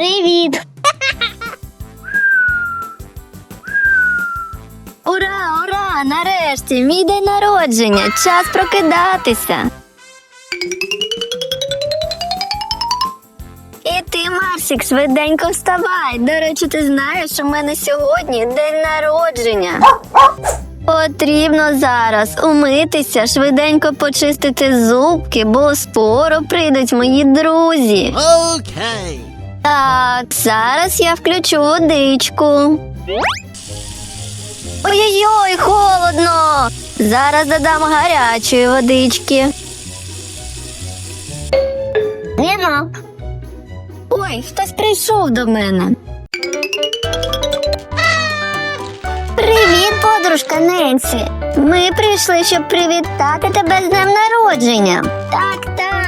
Привіт! Ура, ура! Нарешті мій день народження. Час прокидатися. І ти, Марсік, швиденько вставай. До речі, ти знаєш, у мене сьогодні день народження. Потрібно зараз умитися, швиденько почистити зубки, бо скоро прийдуть мої друзі. Okay. Так, зараз я включу водичку. Ой-ой-ой, холодно! Зараз додам гарячої водички. Дзвінок. Ой, хтось прийшов до мене. Привіт, подружка Ненсі. Ми прийшли, щоб привітати тебе з днем народження. Так,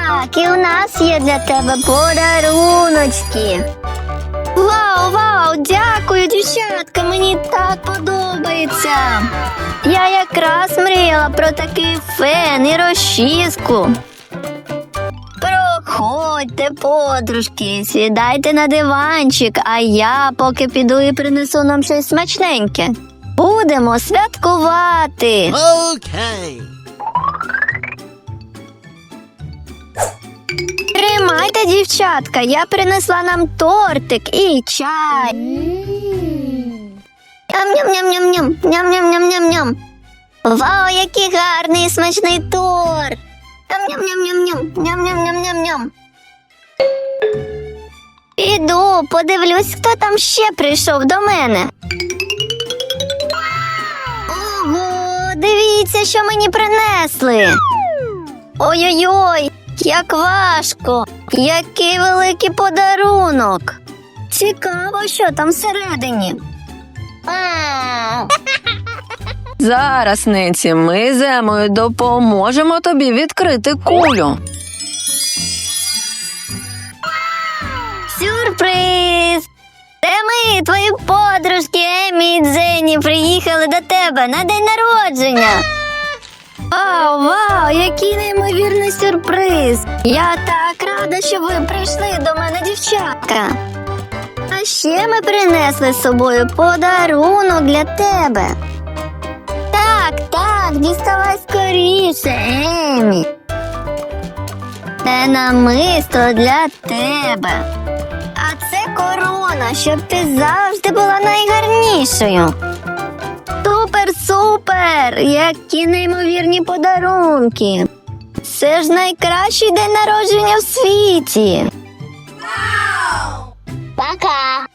так, і у нас є для тебе Подаруночки. Вау, вау, дякую, дівчатка, мені так подобається. Я якраз мріяла про такий фен і розчіску. Проходьте, подружки, сідайте на диванчик, а я поки піду і принесу нам щось смачненьке. Будемо святкувати. Okay. Тримайте, дівчатка, я принесла нам тортик і чай. Ням-ням-ням-ням-ням, ням-ням-ням-ням-ням. Вау, який гарний смачний торт. Ням-ням-ням-ням-ням, ням-ням-ням-ням-ням. Іду, подивлюсь, хто там ще прийшов до мене. Ого, дивіться, що мені принесли. Ой-ой-ой, як важко! Який великий подарунок! Цікаво, що там всередині. Зараз, Ненсі, ми з Емою допоможемо тобі відкрити кулю. Сюрприз! Це ми, твої подружки Емі і Дженні, приїхали до тебе на день народження. Вау, вау, який неймовірний сюрприз! Я так рада, що ви прийшли до мене, дівчатка. А ще ми принесли з собою подарунок для тебе. Так, так, діставай скоріше, Емі. Це намисто для тебе. А це корона, щоб ти завжди була найгарнішою. Супер! Які неймовірні подарунки. Це ж найкращий день народження в світі. Пока!